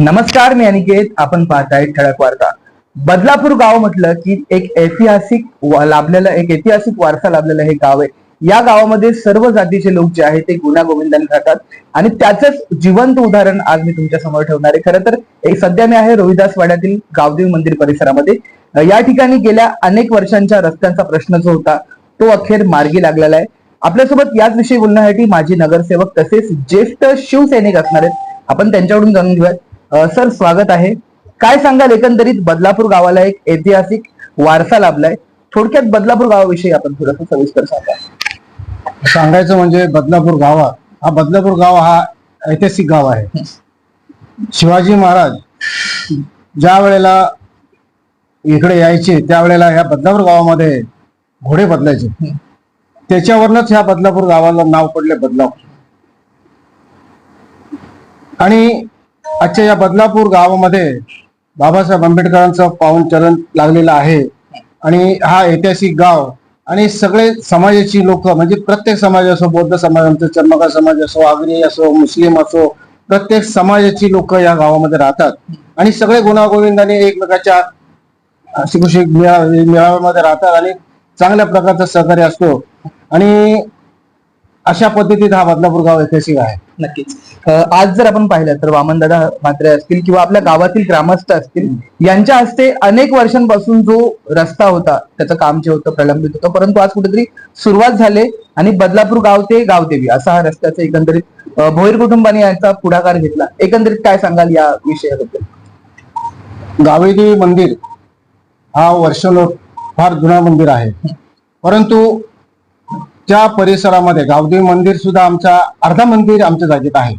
नमस्कार मी अनिकेत. आपण पाहताय ठळक वार्ता. बदलापूर गाव म्हटलं की एक ऐतिहासिक लाभलेला लाभलेलं एक ऐतिहासिक वारसा लाभलेलं हे गाव आहे. या गावामध्ये सर्व जातीचे लोक जे आहेत ते गुण्यागोविंदाने राहतात आणि त्याचंच जिवंत उदाहरण आज मी तुमच्यासमोर ठेवणार आहे. खरं तर एक सध्या मी आहे रोहिदास वाड्यातील गावदेव मंदिर परिसरामध्ये. या ठिकाणी गेल्या अनेक वर्षांच्या रस्त्यांचा प्रश्न जो होता तो अखेर मार्गी लागलेला आहे. आपल्यासोबत याच विषयी बोलण्यासाठी माजी नगरसेवक तसेच ज्येष्ठ शिवसैनिक असणार आहेत. आपण त्यांच्याकडून जाणून घेऊयात. सर स्वागत आहे. काय सांगाल एकंदरीत बदलापूर गावाला एक ऐतिहासिक वारसा लाभलाय? थोडक्यात बदलापूर गावाविषयी आपण थोडस सविस्तर सांगा. सांगायचं म्हणजे बदलापूर गावा हा बदलापूर गाव हा ऐतिहासिक गाव आहे. शिवाजी महाराज ज्या वेळेला इकडे यायचे त्यावेळेला ह्या बदलापूर गावामध्ये घोडे बदलायचे. त्याच्यावरनच ह्या बदलापूर गावाला नाव पडले बदलापूर. आणि आजच्या या बदलापूर गावामध्ये बाबासाहेब आंबेडकरांचं पावन चरण लागलेलं आहे. आणि हा ऐतिहासिक गाव आणि सगळे समाजाची लोक म्हणजे प्रत्येक समाज असो बौद्ध समाज आमचं चर्मकार समाज असो आग्नेय असो मुस्लिम असो प्रत्येक समाजाची लोक या गावामध्ये राहतात. आणि सगळे गुणागोविंदाने एकमेकाच्या अशी मेळाव्यामध्ये राहतात आणि चांगल्या प्रकारचा सहकार्य असतो. आणि अशा पद्धतीत हा बदलापूर गाव ऐतिहासिक आहे. नक्कीच. आज जर आपण पाहिलं तर वामनदादा म्हात्रे असतील किंवा आपल्या गावातील ग्रामस्थ असतील यांच्या हस्ते अनेक वर्षांपासून जो रस्ता होता त्याचं काम जे होतं प्रलंबित होतं परंतु आज कुठेतरी सुरुवात झाले आणि बदलापूर गाव ते गावदेवी असा हा रस्त्याचा एकंदरीत भोईर कुटुंबाने याचा पुढाकार घेतला. एकंदरीत काय सांगाल या विषयाबद्दल? गावेदेवी मंदिर हा वर्षलोट फार जुना मंदिर आहे. परंतु त्या परिसरामध्ये गावदेवी मंदिर सुद्धा आमचा अर्धा मंदिर आमच्या जागेत आहे.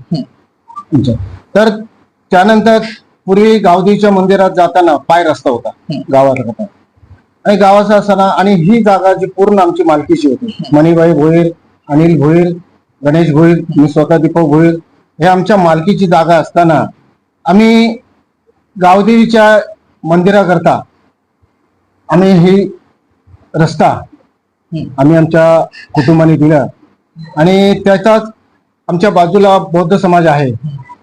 तुमचं. तर त्यानंतर पूर्वी गावदेवीच्या मंदिरात जाताना पाय रस्ता होता गावात होता आणि गावाचा असताना आणि ही जागा जी पूर्ण आमची मालकीची होती. मणिबाई भोईर अनिल भोईर गणेश भोईर मी स्वतः दीपक भोईर हे आमच्या मालकीची जागा असताना आम्ही गावदेवीच्या मंदिराकरता आम्ही ही रस्ता आम्ही आमच्या कुटुंबाने दिला. आणि त्याच्याच आमच्या बाजूला बौद्ध समाज आहे.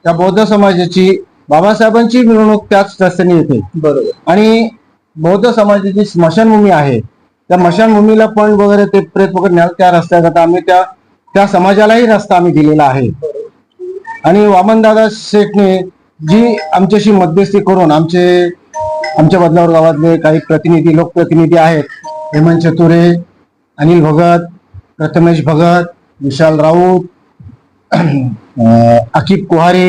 त्या बौद्ध समाजाची बाबासाहेबांची मिरवणूक त्याच रस्त्याने येते. बरोबर. आणि बौद्ध समाजाची स्मशानभूमी आहे त्या स्मशानभूमीला पण वगैरे ते प्रेत वगैरे न्याल त्या रस्त्याकरता आम्ही त्या त्या समाजालाही रस्ता आम्ही दिलेला आहे. आणि वामनदादा शेठने जी आमच्याशी मध्यस्थी करून आमचे आमच्या बदलावर गावातले काही प्रतिनिधी लोकप्रतिनिधी आहेत हेमंत चतुरे अनिल भगत प्रथमेश भगत विशाल राऊत अं, अकिब कुहारे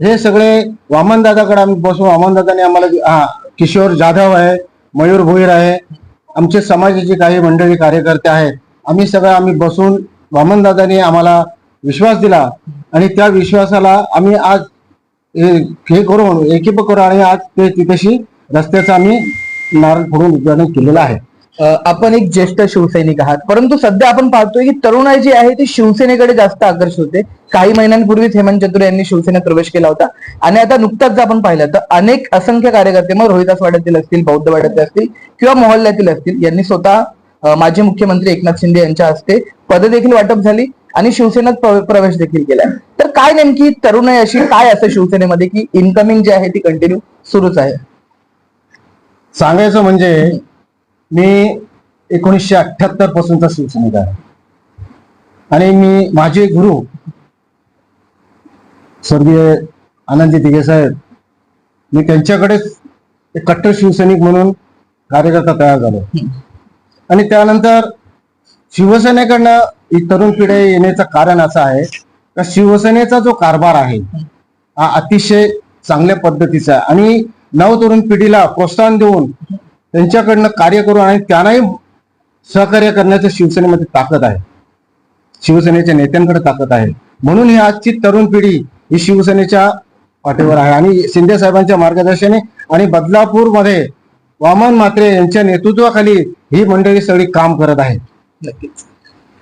हे सगळे वामनदादाकडे आम्ही बसून वामनदादाने आम्हाला हा किशोर जाधव आहे मयूर भोईर आहे आमचे समाजाचे काही मंडळी कार्यकर्ते आहेत आम्ही सगळं आम्ही बसून वामनदादाने आम्हाला विश्वास दिला आणि त्या विश्वासाला आम्ही आज हे हे करून एकीप करू आणि आज ते तिथेशी रस्त्याचा आम्ही नारळ फोडून उद्घाटन केलेलं आहे. आपण एक ज्येष्ठ शिवसैनिक आहात. परंतु सध्या आपण पाहतोय की तरुणाई जी आहे ती शिवसेनेकडे जास्त आकर्षित होते. काही महिन्यांपूर्वीच हेमंत चतुरे यांनी शिवसेनेत प्रवेश केला होता. आणि आता नुकताच जर आपण पाहिलं तर अनेक असंख्य कार्यकर्ते मग रोहिदास वाड्यातील असतील बौद्ध वाड्यातील असतील किंवा मोहल्ल्यातील असतील यांनी स्वतः माजी मुख्यमंत्री एकनाथ शिंदे यांच्या हस्ते पद देखील वाटप झाली आणि शिवसेनेत प्रवेश देखील केला. तर काय नेमकी तरुणाई अशी काय असं शिवसेनेमध्ये की इन्कमिंग जी आहे ती कंटिन्यू सुरूच आहे? सांगायचं म्हणजे मी एकोणीसशे अठ्ठ्याहत्तर पासूनचा शिवसैनिक आहे. आणि मी माझे गुरु स्वर्गीय आनंदी दिघे साहेब मी त्यांच्याकडेच एक कट्टर शिवसैनिक म्हणून कार्यकर्ता तयार झालो. आणि त्यानंतर शिवसेनेकडनं ही तरुण पिढी येण्याचं कारण असं आहे का शिवसेनेचा जो कारभार आहे हा अतिशय चांगल्या पद्धतीचा आहे. आणि नवतरुण पिढीला प्रोत्साहन देऊन त्यांच्याकडनं कार्य करून आणि त्यांनाही सहकार्य करण्याचं शिवसेनेमध्ये ताकद आहे. शिवसेनेच्या नेत्यांकडे ताकद आहे. म्हणून ही आजची तरुण पिढी ही शिवसेनेच्या पाठीवर आहे. आणि शिंदे साहेबांच्या मार्गदर्शने आणि बदलापूरमध्ये वामन मात्रे यांच्या नेतृत्वाखाली ही मंडळी सगळी काम करत आहे. नक्कीच.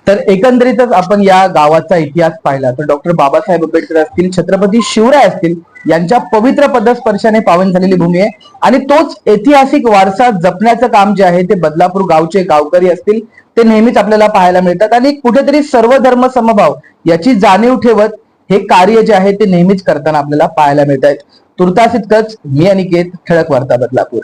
तर एकंदरीतच आपण या गावाचा इतिहास पाहिला तर डॉक्टर बाबासाहेब आंबेडकर असतील छत्रपती शिवराय असतील यांच्या पवित्र पदस्पर्शाने पावन झालेली भूमी आहे. आणि तोच ऐतिहासिक वारसा जपण्याचं काम जे आहे ते बदलापूर गावचे गावकरी असतील ते नेहमीच आपल्याला पाहायला मिळतात. आणि कुठेतरी सर्व धर्म समभाव याची जाणीव ठेवत हे कार्य जे आहे ते नेहमीच करताना आपल्याला पाहायला मिळत आहेत. तुर्तास इतकंच. मी अनिकेत ठळक वार्ता बदलापूर.